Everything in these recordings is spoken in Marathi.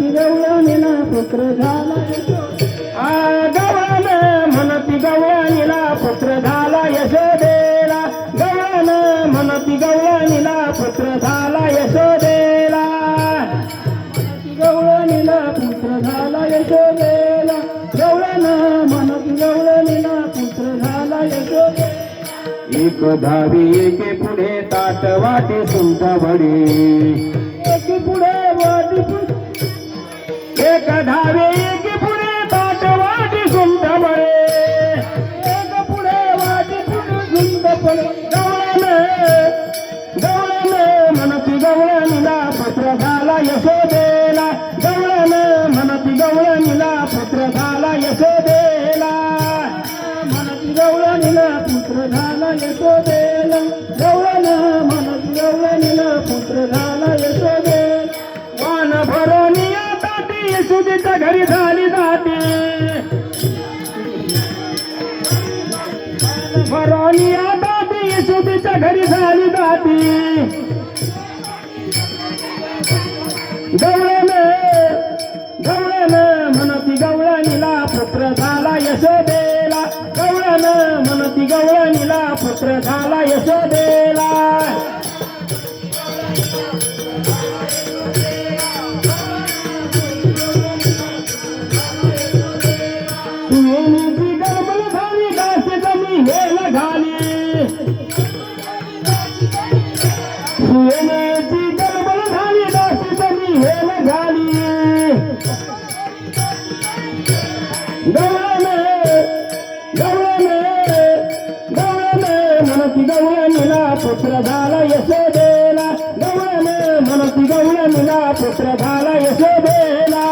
म्हणती गवळणीला पुत्र झाला गवळण म्हणती गवळणीला पुत्र झाला यशोदेला गवळण म्हणती गवळणीला पुत्र झाला यशोदेला गवळणीला पुत्र झाला यशोदेला गवळण म्हणती गवळणीला पुत्र झाला यशोदेला एक धावी एके पुढे ताट वाटे सुंठ बडे. एके पुढे वाटी एक धावे एक पुढे ताट वाटी सुंठ बडे एक पुढे वाटी पुढे सुंठ बडे गवळण गवळण म्हणती गवळणीला पुत्र झाला यशोदेला. गवळण म्हणती गवळणीला पुत्र झाला यशोदेला. म्हणती गवळणीला पुत्र झाला यशोदेला. गवळण म्हणती गवळणीला पुत्र झाला ताटी घरी झाली जाते. मरवणी आता ती यशोदेच्या घरी झाली जाते. गवळण गवळण म्हणती गवळणीला पुत्र झाला यशोदेला. गवळण म्हणती गवळणीला पुत्र झाला यशोदेला. सुयेनीची गडबड झाली दास कमी हेल घाली गवळण गवळण गवळण म्हणती गवळणीला पुत्र झाला यशोदेला गवळण म्हणती गवळणीला पुत्र झाला यशोदेला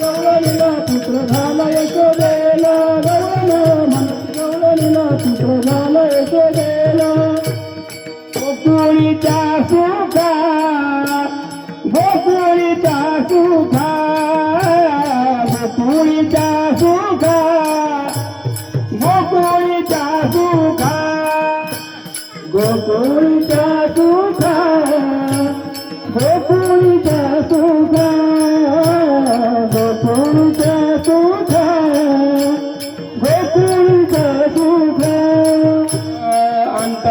गवळणीला पुत्र झाला यशोदेला म्हणती गवळणीला पुत्र झाला यशोदेला. গোকুলিতা সুখা গোকুলিতা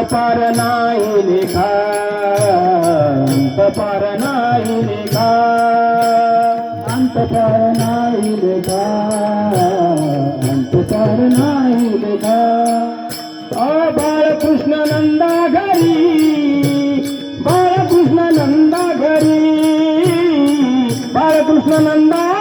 पार नाही लेखा. अंत पार नाही लेखा. अंत पार नाही लेखा. अंत पार नाही लेखा. बाळकृष्ण नंदा घरी. बाळकृष्ण नंदा घरी. बाळकृष्ण नंदा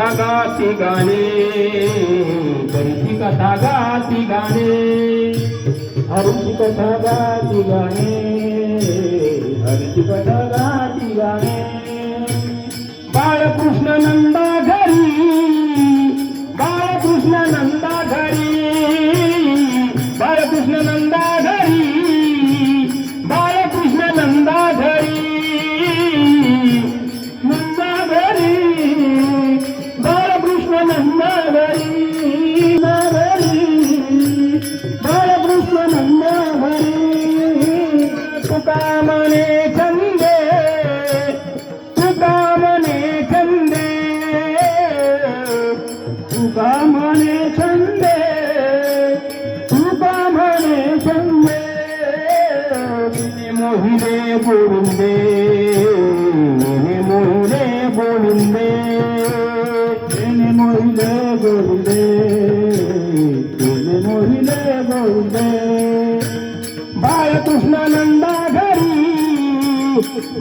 कथा गाती गाणे. करीती कथा गाती गाणे. हरीची कथा गाती गाणे. हरीची कथा गाती गाणे. बाळकृष्ण नंदा ಮನೆ ಚಂದೆ ತುಕಾ ಮನೆ ಚಂದೆ ತುಕಾ ಮನೆ ಚಂದೆ ತುಕಾ ಮನೆ ಚಂದೆ ಮೊಹಿರೆ ಬೋಳುಂದೆ ಮೊಹಿರೆ ಬೋಳುಂದೆ ಮೊಹಿರೆ ಬೋಳುಂದೆ ಮೊಹಿರೆ ಬೋಳುಂದೆ ಬಾಲಕೃಷ್ಣನಂದ बाळकृष्ण